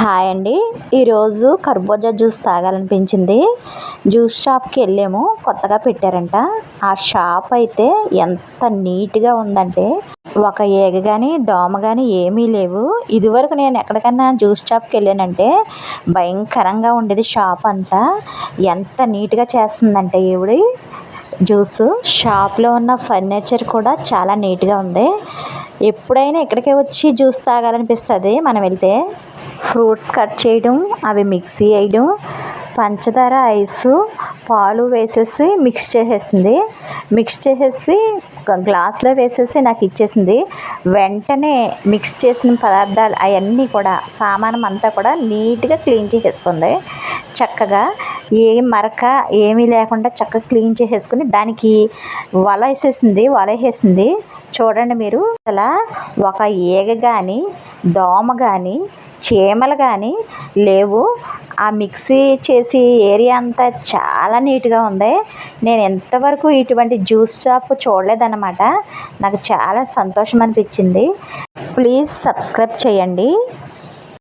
Hi అండి. ఈరోజు కర్బూజా జ్యూస్ తాగాలనిపించింది. జ్యూస్ షాప్కి వెళ్ళాము. కొత్తగా పెట్టారంట. ఆ షాప్ అయితే ఎంత నీట్గా ఉందంటే ఒక ఏగ కానీ దోమ కానీ ఏమీ లేవు. ఇదివరకు నేను ఎక్కడికన్నా జ్యూస్ షాప్కి వెళ్ళానంటే భయంకరంగా ఉండేది షాప్ అంతా. ఎంత నీట్గా చేస్తుందంటే ఈవిడి జ్యూస్. షాప్లో ఉన్న ఫర్నిచర్ కూడా చాలా నీట్గా ఉంది. ఎప్పుడైనా ఇక్కడికే వచ్చి జ్యూస్ తాగాలనిపిస్తుంది. మనం వెళ్తే ఫ్రూట్స్ కట్ చేయడం అవి మిక్సీ వేయడం పంచదార ఐసు పాలు వేసేసి మిక్స్ చేసేసింది. మిక్స్ చేసేసి గ్లాస్లో వేసేసి నాకు ఇచ్చేసింది. వెంటనే మిక్స్ చేసిన పదార్థాలు అవన్నీ కూడా సామానం అంతా కూడా నీట్గా క్లీన్ చేసేసుకుంది. చక్కగా ఏ మరక ఏమీ లేకుండా చక్కగా క్లీన్ చేసేసుకుని దానికి వల వేసేసింది వల వేసేసింది. చూడండి మీరు అలా ఒక ఈగ కానీ దోమ కానీ చీమలు కానీ లేవు. ఆ మిక్సీ చేసి ఏరియా అంతా చాలా నీట్గా ఉంది. నేను ఎంతవరకు ఇటువంటి జ్యూస్ షాప్ చూడలేదన్నమాట. నాకు చాలా సంతోషం అనిపించింది ప్లీజ్ సబ్స్క్రైబ్ చేయండి.